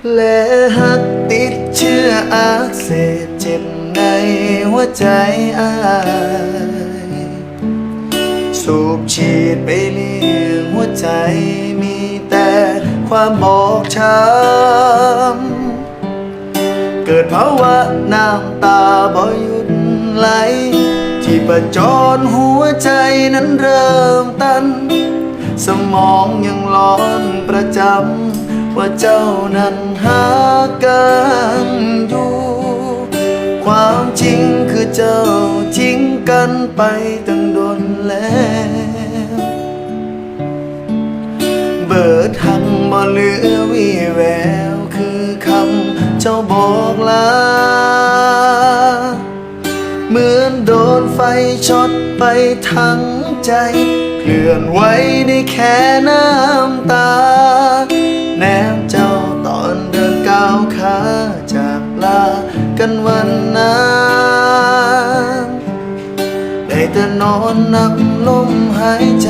แผลหักติดเชื้ออักเสบเจ็บในหัวใจอายสูบฉีดไปเลี้ยงหัวใจมีแต่ความบอบช้ำเกิดภาวะน้ำตาบ่หยุดไหล ที่ประจรหัวใจนั้นเริ่มตัน สมองยังร้อนประจำ ว่าเจ้านั้นหากันอยู่ ความจริงคือเจ้าทิ้งกันไปตั้งโดนแล้วเบิดหังบ่เหลือวีแววคือคำเจ้าบอกลาเหมือนโดนไฟช็อตไปทั้งใจ เคลื่อนไหวได้แค่น้ำตา นอนนับลมหายใจ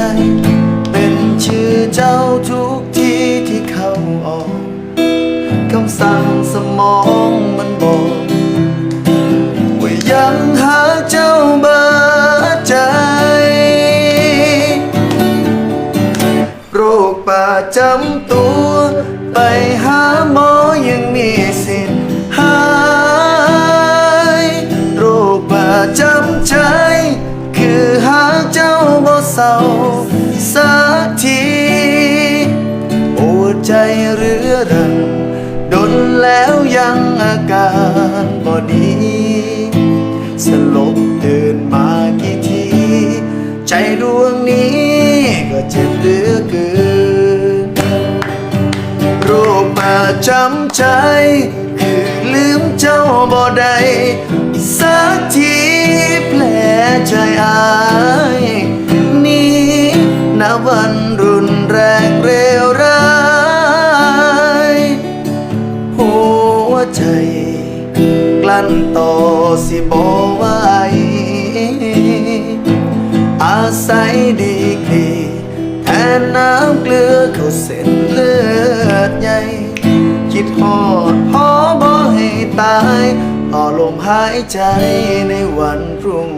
เป็นชื่อเจ้าทุกทีที่เข้าออกคำสั่งสมองมันบอกว่ายังหาเจ้าเบิดใจ โรคประจำตัวไปหาหมอ ใจเรื้อรังดนแล้วยังอาการบ่ดี สลบตื่นมากี่ที ใจดวงนี้ก็เจ็บเหลือเกินรคประจำใจ คือลืมเจ้าบ่ได้สักทีแผลใจอายนี้นวันรุนแรงเร็วร้ วใจ กลั้นต่อสิบอไว้อาศัยดีกรีแทนน้ำเกลือเข้าเส้นเลือดใหญ่คิดหอดพอบ่ให้ตายต่อลมหายใจในวันรุ่ง